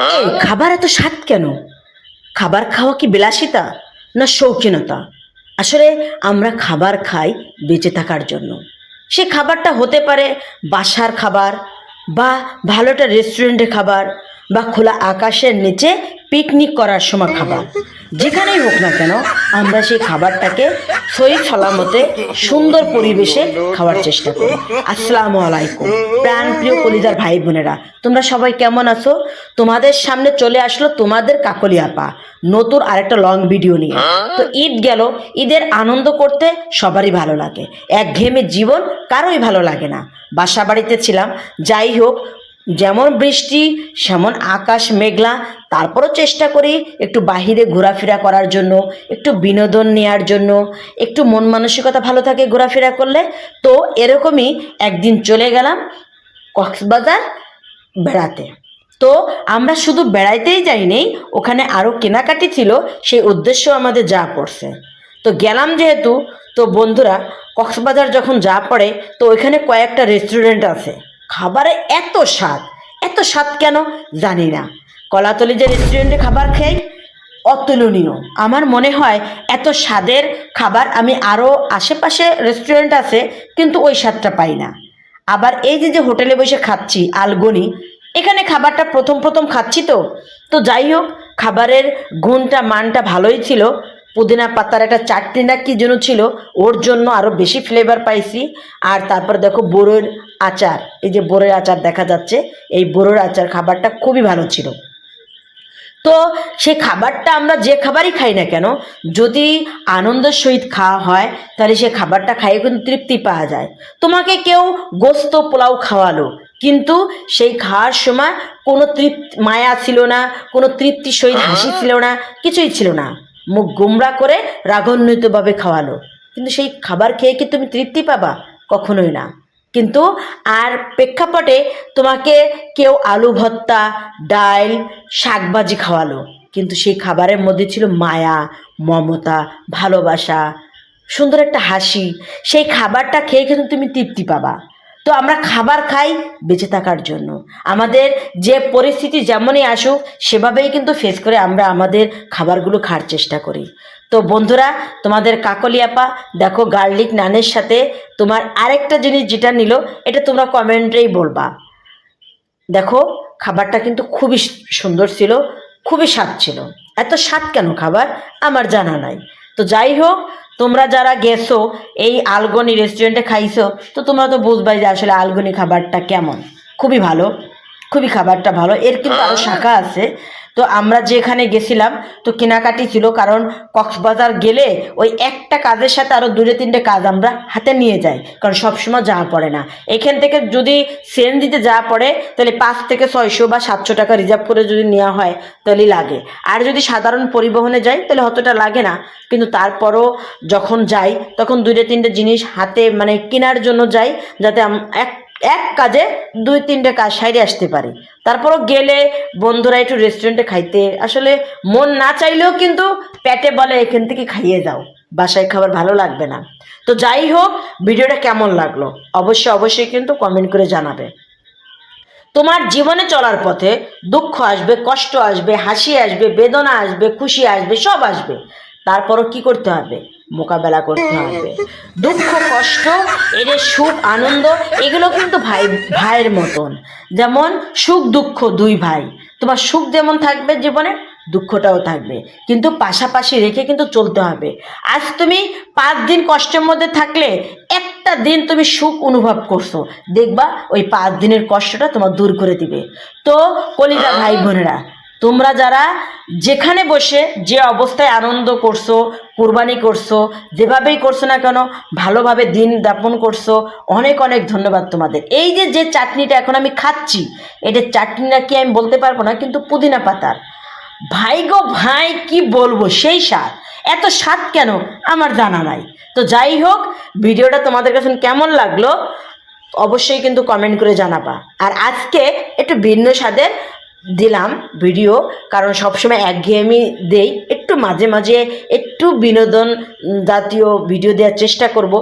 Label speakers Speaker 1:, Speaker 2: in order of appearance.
Speaker 1: এই, খাবার এত স্বাদ কেন? খাবার খাওয়া কি বিলাসিতা না শৌখিনতা? আসলে আমরা খাবার খাই বেঁচে থাকার জন্য। সে খাবারটা হতে পারে বাসার খাবার বা ভালোটা একটা রেস্টুরেন্টে খাবার বা খোলা আকাশের নিচে পিকনিক করার সময় খাবার। যেখানেই হোক না কেন, আমরা সেই খাবারটাকে সই সালামতে, সুন্দর পরিবেশে খাওয়ার চেষ্টা করি। আসসালামু আলাইকুম। প্রাণ প্রিয় কলিজার ভাই বোনেরা, তোমরা সবাই কেমন আছো? তোমাদের সামনে চলে আসলো তোমাদের কাকলি আপা, নতুন আরেকটা লং ভিডিও নিয়ে। তো ঈদ গেল, ঈদের আনন্দ করতে সবারই ভালো লাগে। একঘেয়েমি জীবন কারোই ভালো লাগে না। বাসা বাড়িতে ছিলাম, যাই হোক যেমন বৃষ্টি, সেমন আকাশ মেঘলা, তারপরও চেষ্টা করি একটু বাহিরে ঘোরাফেরা করার জন্য, একটু বিনোদন নেওয়ার জন্য। একটু মন মানসিকতা ভালো থাকে ঘোরাফেরা করলে। তো এরকমই একদিন চলে গেলাম কক্সবাজার বেড়াতে। তো আমরা শুধু বেড়াইতেই যাইনি, ওখানে আরও কেনাকাটি ছিল, সেই উদ্দেশ্য আমাদের যা পড়ছে। তো গেলাম যেহেতু, তো বন্ধুরা, কক্সবাজার যখন যা পড়ে, তো ওইখানে কয়েকটা রেস্টুরেন্ট আছে। খাবারে এত স্বাদ এত স্বাদ কেন জানি না। কলাতলি যে রেস্টুরেন্টে খাবার খাই অতুলনীয়। আমার মনে হয় এত স্বাদের খাবার আমি আরও আশেপাশে রেস্টুরেন্ট আছে, কিন্তু ওই স্বাদটা পাই না। আবার এই যে যে হোটেলে বসে খাচ্ছি, আলগনি, এখানে খাবারটা প্রথম প্রথম খাচ্ছি তো। তো যাই হোক, খাবারের গুণটা, মানটা ভালোই ছিল। পুদিনা পাতার একটা চাটনি না কি যেন ছিল, ওর জন্য আরও বেশি ফ্লেভার পাইছি। আর তারপর দেখো বড়োর আচার এই যে বড়োর আচার দেখা যাচ্ছে এই বড়োর আচার খাবারটা খুবই ভালো ছিল। তো সেই খাবারটা আমরা যে খাবারই খাই না কেন যদি আনন্দের সহিত খাওয়া হয় তাহলে সে খাবারটা খাইয়ে কিন্তু তৃপ্তি পাওয়া যায়। তোমাকে কেউ গোস্ত পোলাও খাওয়ালো কিন্তু সেই খাওয়ার সময় কোনো তৃপ্তি মায়া ছিল না কোনো তৃপ্তি সহিত হাসি ছিল না কিছুই ছিল না। মুখ গুমরা করে রাগান্বিতভাবে খাওয়ালো। কিন্তু সেই খাবার খেয়ে কি তুমি তৃপ্তি পাবা? কখনোই না। কিন্তু আর প্রেক্ষাপটে তোমাকে কেউ আলু ভর্তা ডাল শাকভাজি খাওয়ালো। কিন্তু সেই খাবারের মধ্যে ছিল মায়া, মমতা, ভালোবাসা, সুন্দর একটা হাসি। সেই খাবারটা খেয়ে কিন্তু তুমি তৃপ্তি পাবা। তো আমরা খাবার খাই বেঁচে থাকার জন্য। আমাদের যে পরিস্থিতি যেমনই আসুক, সেভাবেই কিন্তু ফেস করে আমরা আমাদের খাবারগুলো খাওয়ার চেষ্টা করি। তো বন্ধুরা, তোমাদের কাকলিয়াপা দেখো গার্লিক নানের সাথে তোমার আরেকটা জিনিস যেটা নিল, এটা তোমরা কমেন্টেই বলবা। দেখো, খাবারটা কিন্তু খুবই সুন্দর ছিল, খুবই স্বাদ ছিল। এত স্বাদ কেন খাবার? আমার জানা নাই। তো যাই হোক তোমরা যারা গেছো এই আলগনি রেস্টুরেন্টে খাইছো, তো তোমরা তো বুঝবাই যে আসলে আলগনি খাবারটা কেমন। খুবই ভালো। খুবই খাবারটা ভালো। এর কিন্তু আরও শাখা আছে। তো আমরা যেখানে গেছিলাম তো কেনাকাটি ছিল কারণ কক্সবাজার গেলে ওই একটা কাজের সাথে আরও দুটো তিনটে কাজ আমরা হাতে নিয়ে যাই কারণ সবসময় যাওয়া পড়ে না। এখান থেকে যদি সেন দিতে যাওয়া পড়ে তাহলে পাঁচ থেকে ছয়শো বা সাতশো টাকা রিজার্ভ করে যদি নেওয়া হয় তাহলে লাগে। আর যদি সাধারণ পরিবহনে যাই তাহলে অতটা লাগে না। কিন্তু তারপরও যখন যাই তখন দুটো তিনটে জিনিস হাতে মানে কেনার জন্য যাই যাতে এক এক কাজে দুই, তিনটে কাজ সাইডে আসতে পারি। তারপরও গেলে বন্ধুরা একটু রেস্টুরেন্টে খাইতে, আসলে মন না চাইলেও কিন্তু পেটে বলে, এখান থেকে খাইয়ে যাও, বাসায় খাবার ভালো লাগবে না। তো যাই হোক, ভিডিওটা কেমন লাগল? অবশ্যই অবশ্যই কিন্তু কমেন্ট করে জানাবে। তোমার জীবনে চলার পথে দুঃখ আসবে, কষ্ট আসবে, হাসি আসবে, বেদনা আসবে, খুশি আসবে, সব আসবে। তারপরও কি করতে হবে? মোকাবেলা করতে হবে। দুঃখ কষ্ট এদের সুখ আনন্দ এগুলো কিন্তু ভাই ভাইয়ের মতন। যেমন সুখ দুঃখ দুই ভাই। তোমার সুখ যেমন থাকবে জীবনে দুঃখটাও থাকবে। কিন্তু পাশাপাশি রেখে কিন্তু চলতে হবে। আজ তুমি পাঁচ দিন কষ্টের মধ্যে থাকলে একটা দিন তুমি সুখ অনুভব করছ। দেখবা ওই পাঁচ দিনের কষ্টটা তোমার দূর করে দিবে। তো কলিজা ভাই বোনেরা তোমরা যারা যেখানে বসে যে অবস্থায় আনন্দ করছ, কুরবানি করছ, যেভাবেই করছ না কেন, ভালোভাবে দিন যাপন করছ, অনেক অনেক ধন্যবাদ তোমাদের। এই যে যে চাটনিটা এখন আমি খাচ্ছি, এটা চাটনিটা কি আমি বলতে পারব না, কিন্তু পুদিনা পাতার। ভাই গো ভাই, কি বলব, সেই স্বাদ। এত স্বাদ কেন? আমার জানা নাই। তো যাই হোক, ভিডিওটা তোমাদের কাছে কেমন লাগল, অবশ্যই কিন্তু কমেন্ট করে জানাবা। আর আজকে একটু ভিন্ন স্বাদের দিলাম ভিডিও, কারণ সবসময় একঘেয়েমি দেই। একটু মাঝে মাঝে একটু বিনোদন জাতীয় ভিডিও দেওয়ার চেষ্টা করব।